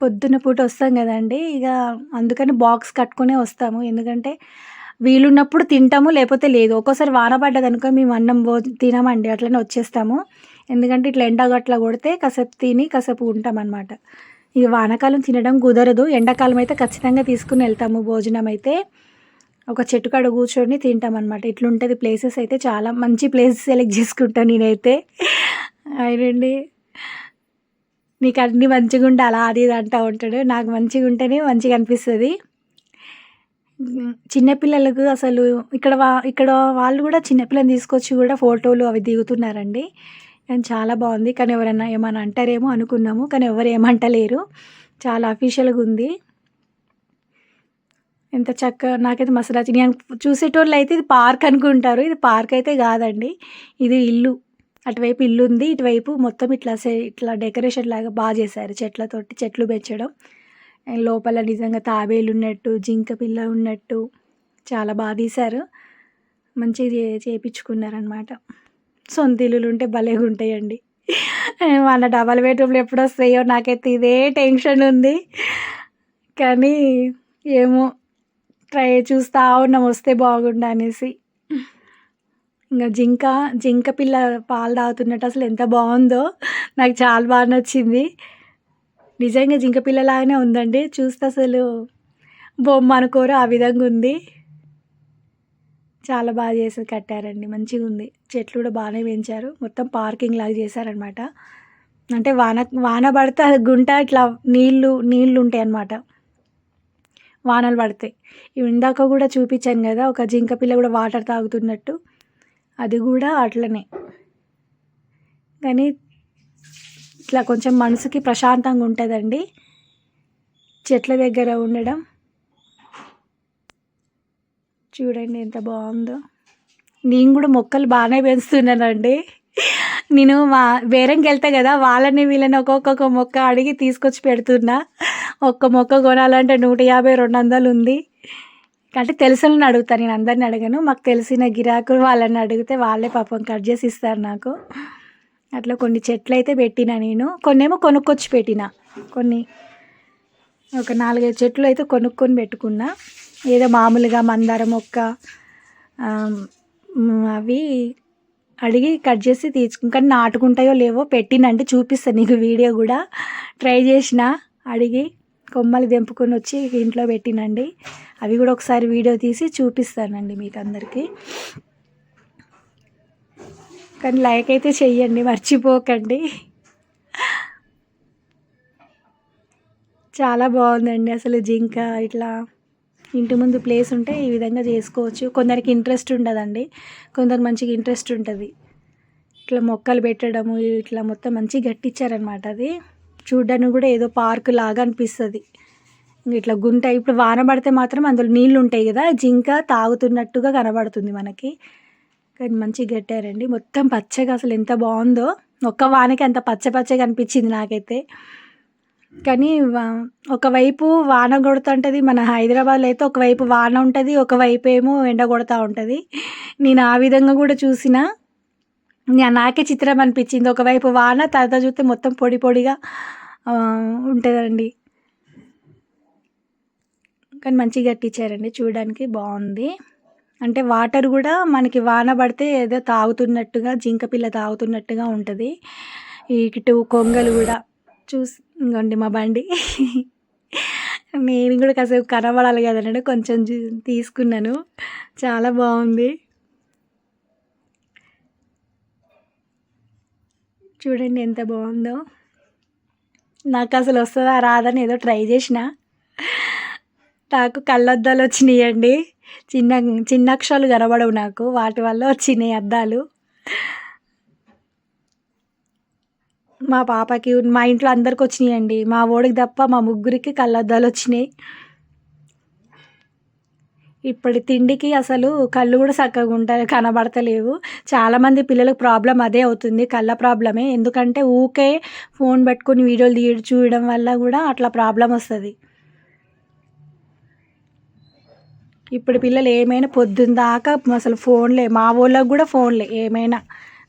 పొద్దున్న పూట వస్తాం కదండీ! ఇక అందుకని బాక్స్ కట్టుకునే వస్తాము. ఎందుకంటే వీలున్నప్పుడు తింటాము. లేకపోతే లేదు. ఒక్కోసారి వాన పడ్డదనుకో మేము అన్నం పో తినమండి. అట్లనే వచ్చేస్తాము. ఎందుకంటే ఇట్లా ఎండ గట్ల కొడితే కాసేపు తిని కాసేపు ఉంటామన్నమాట ఇక వానాకాలం తినడం కుదరదు. ఎండాకాలం అయితే ఖచ్చితంగా తీసుకుని వెళ్తాము భోజనం అయితే. ఒక చెట్టు కాడ కూర్చొని తింటామనమాట. ఇట్లుంటుంది ప్లేసెస్ అయితే చాలా మంచి ప్లేస్ సెలెక్ట్ చేసుకుంటాను నేనైతే. అవునండి. నీకు అన్నీ అలా అది ఇది అంటూ ఉంటాడు. నాకు మంచిగా ఉంటేనే మంచిగా అనిపిస్తుంది చిన్నపిల్లలకు అసలు ఇక్కడ వా ఇక్కడ వాళ్ళు కూడా చిన్నపిల్లని తీసుకొచ్చి కూడా ఫోటోలు అవి దిగుతున్నారండి. కానీ చాలా బాగుంది కానీ ఎవరైనా ఏమైనా అంటారేమో అనుకున్నాము. కానీ ఎవరు ఏమంటలేరు. చాలా అఫీషియల్‌గా ఉంది. ఎంత చక్కగా నాకైతే మస్తు నచ్చింది. చూసేటోళ్ళు అయితే ఇది పార్క్ అనుకుంటారు. ఇది పార్క్ అయితే కాదండి. ఇది ఇల్లు. అటువైపు ఇల్లు ఉంది ఇటువైపు మొత్తం ఇట్లా సే ఇట్లా డెకరేషన్ లాగా బాగా చేశారు చెట్లతోటి. చెట్లు పెంచడం. లోపల నిజంగా తాబేలు ఉన్నట్టు జింక పిల్ల ఉన్నట్టు చాలా బాగా తీశారు. మంచిగా చే చేపించుకున్నారనమాట. సొంత భలేగా ఉంటాయండి మన డబల్ బెడ్‌రూమ్‌లు ఎప్పుడొస్తాయో నాకైతే ఇదే టెన్షన్ ఉంది. కానీ ఏమో ట్రై చూస్తా ఉన్నాం వస్తే బాగుండు అనేసి. ఇంకా జింక, జింక పిల్ల పాలు తాగుతున్నట్టు అసలు ఎంత బాగుందో నాకు చాలా బాగా నచ్చింది. నిజంగా జింక పిల్లలాగానే ఉందండి. చూస్తే అసలు బొమ్మ అనుకోరు ఆ విధంగా ఉంది. చాలా బాగా చేసి కట్టారండి. మంచిగా ఉంది చెట్లు కూడా బాగానే పెంచారు. మొత్తం పార్కింగ్ లాగా చేశారనమాట. అంటే వాన వాన పడితే అది గుంట ఇట్లా నీళ్ళు నీళ్ళు ఉంటాయి అన్నమాట వానలు పడతాయి. ఇందాక కూడా చూపించాను కదా! ఒక జింక పిల్ల కూడా వాటర్ తాగుతున్నట్టు. అది కూడా అట్లనే. కానీ ఇట్లా కొంచెం మనసుకి ప్రశాంతంగా ఉంటుందండి చెట్ల దగ్గర ఉండడం. చూడండి ఎంత బాగుందో నేను కూడా మొక్కలు బాగానే పెంచుతున్నానండి. నేను మా బేరంకెళ్తా కదా! వాళ్ళని వీళ్ళని ఒక్కొక్క మొక్క అడిగి తీసుకొచ్చి పెడుతున్నా. ఒక్క మొక్క కొనాలంటే 150, 200 ఉంది. అంటే తెలిసిన అడుగుతా. నేను అందరిని అడగను. మాకు తెలిసిన గిరాకులు వాళ్ళని అడిగితే వాళ్ళే పాపం కట్ చేసి ఇస్తారు నాకు. అట్లా కొన్ని చెట్లయితే పెట్టినా నేను. కొన్నేమో కొనుక్కొచ్చి పెట్టినా. కొన్ని ఒక 4, 5 చెట్లు అయితే కొనుక్కొని పెట్టుకున్నా. ఏదో మామూలుగా మందార మొక్క అవి అడిగి కట్ చేసి తీసుకుని కానీ నాటుకుంటాయో లేవో పెట్టినంటే చూపిస్తాను నీకు వీడియో కూడా. ట్రై చేసిన అడిగి కొమ్మలు తెంపుకొని వచ్చి ఇంట్లో పెట్టినండి. అవి కూడా ఒకసారి వీడియో తీసి చూపిస్తానండి మీకు అందరికీ కానీ లైక్ అయితే చెయ్యండి మర్చిపోకండి. చాలా బాగుందండి అసలు జింక ఇట్లా ఇంటి ముందు ప్లేస్ ఉంటే ఈ విధంగా చేసుకోవచ్చు. కొందరికి ఇంట్రెస్ట్ ఉండదండి. కొందరు మంచిగా ఇంట్రెస్ట్ ఉంటుంది ఇట్లా మొక్కలు పెట్టడము ఇట్లా మొత్తం మంచిగా గట్టిచ్చారనమాట అది. చూడ్డానికి కూడా ఏదో పార్క్ లాగా అనిపిస్తుంది ఇట్లా గుంట ఇప్పుడు వాన పడితే మాత్రం అందులో నీళ్ళు ఉంటాయి కదా! జింక తాగుతున్నట్టుగా కనబడుతుంది మనకి. కానీ మంచిగా కట్టారండి. మొత్తం పచ్చగా అసలు ఎంత బాగుందో ఒక్క వానకి అంత పచ్చ పచ్చగా అనిపించింది నాకైతే. కానీ ఒకవైపు వాన కొడుతుంటుంది మన హైదరాబాద్‌లో అయితే ఒకవైపు వాన ఉంటుంది ఒకవైపు ఏమో ఎండ కొడతా ఉంటుంది నేను ఆ విధంగా కూడా చూసినా. నాకే చిత్రం అనిపించింది. ఒకవైపు వాన తర్వాత చూస్తే మొత్తం పొడి పొడిగా ఉంటుందండి కానీ మంచిగా కట్టించారండి. చూడడానికి బాగుంది అంటే వాటర్ కూడా మనకి వాన పడితే ఏదో తాగుతున్నట్టుగా జింక పిల్ల తాగుతున్నట్టుగా ఉంటుంది ఇటు కొంగలు కూడా చూసి మా బండి. నేను కూడా కాసేపు కనబడాలి కదండి కొంచెం తీసుకున్నాను. చాలా బాగుంది చూడండి ఎంత బాగుందో నాకు అసలు వస్తుందా రాదని ఏదో ట్రై చేసిన. నాకు కళ్ళద్దాలు వచ్చినాయండి. చిన్న చిన్న అక్షరాలు కనబడవు నాకు. వాటి వల్ల వచ్చినాయి అద్దాలు. మా పాపకి, మా ఇంట్లో అందరికి వచ్చినాయండి. మా ఓడికి తప్ప మా ముగ్గురికి కళ్ళద్దాలు వచ్చినాయి. ఇప్పటి తిండికి అసలు కళ్ళు కూడా చక్కగా ఉంటాయి కనబడతలేవు. చాలామంది పిల్లలకు ప్రాబ్లం అదే అవుతుంది. కళ్ళ ప్రాబ్లమే. ఎందుకంటే ఊకే ఫోన్ పట్టుకొని వీడియోలు తీ చూడడం వల్ల కూడా అట్లా ప్రాబ్లం వస్తుంది ఇప్పుడు పిల్లలు ఏమైనా పొద్దున దాకా అసలు ఫోన్‌లే. మా ఊళ్ళకు కూడా ఫోన్‌లే ఏమైనా.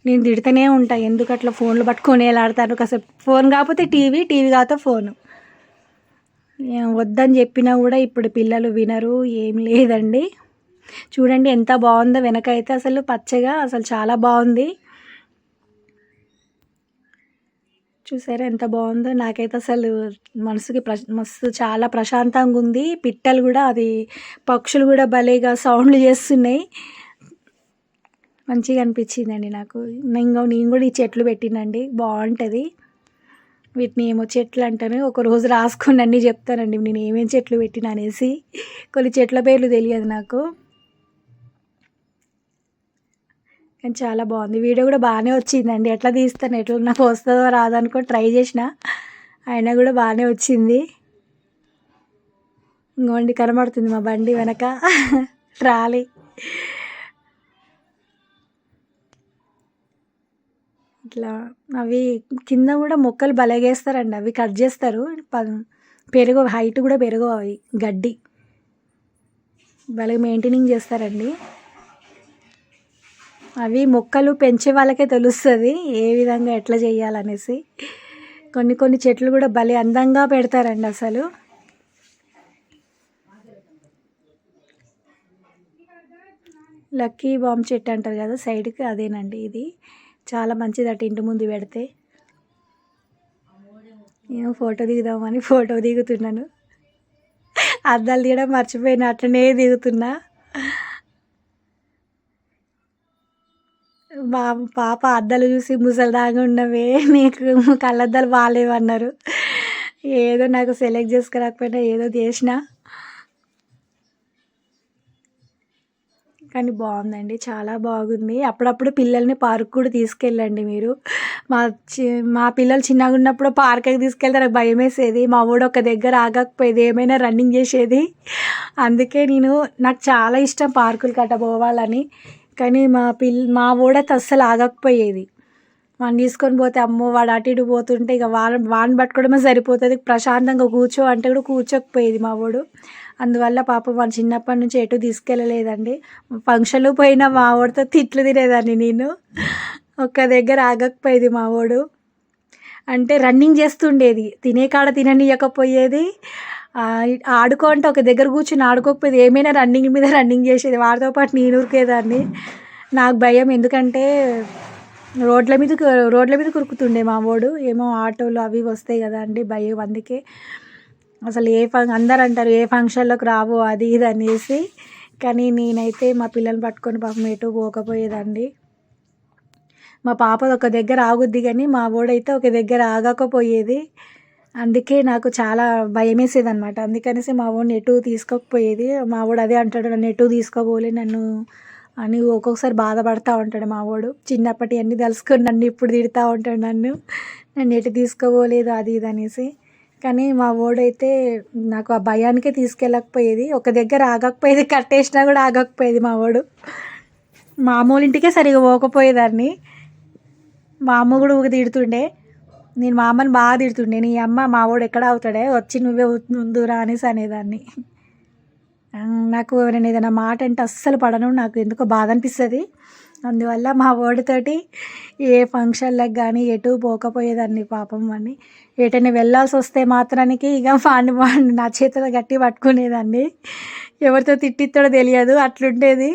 నేను తిడుతూనే ఉంటాను ఎందుకు ఎందుకట్లా ఫోన్‌లు పట్టుకొని ఎలాడతారు? కాసేపు ఫోన్ కాకపోతే టీవీ, టీవీ కాకపోతే ఫోను. వద్దని చెప్పినా కూడా ఇప్పుడు పిల్లలు వినరు ఏం లేదండి. చూడండి ఎంత బాగుందో వెనక అయితే అసలు పచ్చగా అసలు చాలా బాగుంది. చూసారా ఎంత బాగుందో? నాకైతే అసలు మనసుకి ప్ర మస్తు చాలా ప్రశాంతంగా ఉంది. పిట్టలు కూడా అది పక్షులు కూడా భలేగా సౌండ్లు చేస్తున్నాయి. మంచిగా అనిపించిందండి నాకు. ఇంకా నేను కూడా ఈ చెట్లు పెట్టినండి బాగుంటుంది. వీటిని ఏమో చెట్లు అంటాను. ఒక రోజు రాసుకొని అన్నీ చెప్తానండి. నేను ఏమేమి చెట్లు పెట్టిన అనేసి. కొన్ని చెట్ల పేర్లు తెలియదు నాకు. కానీ చాలా బాగుంది. వీడియో కూడా బాగానే వచ్చిందండి. ఎట్లా తీస్తాను ఎట్లా నాకు వస్తుందో రాదనుకో ట్రై చేసిన. అయినా కూడా బాగానే వచ్చింది. ఇంకోండి కనబడుతుంది మా బండి వెనక. ట్రాలీ ఇట్లా అవి కింద కూడా మొక్కలు బలగేస్తారండి అవి కట్ చేస్తారు. ప- పెరుగు హైట్ కూడా పెరుగు అవి గడ్డి. భలే మెయింటైనింగ్ చేస్తారండి. అవి మొక్కలు పెంచే వాళ్ళకే తెలుస్తుంది ఏ విధంగా ఎట్లా చేయాలనేసి. కొన్ని కొన్ని చెట్లు కూడా భలే అందంగా పెడతారండి అసలు. లక్కీ బాంబ్ చెట్టు అంటారు కదా సైడ్కి అదేనండి ఇది. చాలా మంచిది అటు ఇంటి ముందు పెడితే. నేను ఫోటో దిగుదామని ఫోటో దిగుతున్నాను. అద్దాలు తీయడం మర్చిపోయిన అట్లనే దిగుతున్నా. మా పాప అద్దాలు చూసి ముసలిదాగా ఉన్నవే నీకు కళ్ళద్దాలు బాగాలేవన్నారు. ఏదో నాకు సెలెక్ట్ చేసుకురాకపోయినా ఏదో చేసినా. కానీ బాగుందండి. చాలా బాగుంది. అప్పుడప్పుడు పిల్లల్ని పార్క్ కూడా తీసుకెళ్ళండి మీరు. మా చి మా పిల్లలు చిన్నగా ఉన్నప్పుడు పార్క్కి తీసుకెళ్తే నాకు భయం వేసేది. మా ఊడు ఒక దగ్గర ఆగకపోయేది. ఏమైనా రన్నింగ్ చేసేది. అందుకే నేను నాకు చాలా ఇష్టం పార్కులు కట్ట పోవాలని. కానీ మా పిల్ మా ఊడైతే అస్సలు ఆగకపోయేది. వాడిని తీసుకొని పోతే అమ్మో వాడు అటు ఇటు పోతుంటే ఇక వాడు వాడిని పట్టుకోవడమే సరిపోతుంది. ప్రశాంతంగా కూర్చో అంటే కూడా కూర్చోకపోయేది మా వాడు అందువల్ల పాపం మన చిన్నప్పటి నుంచి ఎటు తీసుకెళ్ళలేదండి. ఫంక్షన్లు పోయినా మా వాడితో తిట్లు తినేదాన్ని నేను. ఒక్క దగ్గర ఆగకపోయేది మా వాడు. అంటే రన్నింగ్ చేస్తుండేది. తినే కాడ తిననీయకపోయేది. ఆడుకో అంటే ఒక దగ్గర కూర్చుని ఆడుకోకపోయేది. ఏమైనా రన్నింగ్ మీద రన్నింగ్ చేసేది. వాడితో పాటు నేను ఉరికేదాన్ని. నాకు భయం. ఎందుకంటే రోడ్ల మీద రోడ్ల మీద కురుకుతుండే మా వాడు. ఏమో ఆటోలు అవి వస్తాయి కదా అండి భయం. అందుకే అసలు ఏ ఫంక్ అందరు అంటారు ఏ ఫంక్షన్లోకి రావు అది ఇది అనేసి. కానీ నేనైతే మా పిల్లల్ని పట్టుకొని పాపం ఎటు పోకపోయేదండి మా పాపది ఒక దగ్గర ఆగుద్ది కానీ మా వాడైతే ఒక దగ్గర ఆగకపోయేది. అందుకే నాకు చాలా భయం వేసేది అనమాట అందుకనేసి మా వాడిని ఎటు తీసుకోకపోయేది. మా వాడు అదే అంటాడు నన్ను ఎటు తీసుకోపోలే నన్ను అని ఒక్కొక్కసారి బాధపడతా ఉంటాడు మా వాడు. చిన్నప్పటి అన్నీ తెలుసుకొని నన్ను ఇప్పుడు తిడతా ఉంటాడు నన్ను. నన్ను ఎటు తీసుకోపోలేదు అది ఇది అనేసి. కానీ మా వాడైతే నాకు ఆ భయానికే తీసుకెళ్ళకపోయేది. ఒక దగ్గర ఆగకపోయేది కట్టేసినా కూడా ఆగకపోయేది మా వాడు మామూలు ఇంటికే సరిగా పోకపోయేదాన్ని. మా అమ్మ కూడా ఊగ తిడుతుండే. నేను మా అమ్మని బాగా తిడుతుండే. నీ అమ్మ మా వాడు ఎక్కడ అవుతాడే? వచ్చి నువ్వే ముందురా అనేసి అనేదాన్ని. నాకు ఎవరైనా ఏదైనా మాట అంటే అస్సలు పడను. నాకు ఎందుకో బాధ అనిపిస్తుంది. అందువల్ల మా వాడితోటి ఏ ఫంక్షన్లకు కానీ ఎటు పోకపోయేదాన్ని పాపం అని ఎటైనా వెళ్ళాల్సి వస్తే మాత్రానికి ఇక వాడిని వాడిని నా చేతిలో గట్టి పట్టుకునేదాన్ని. ఎవరితో తిట్టిస్తాడో తెలియదు అట్లుండేది.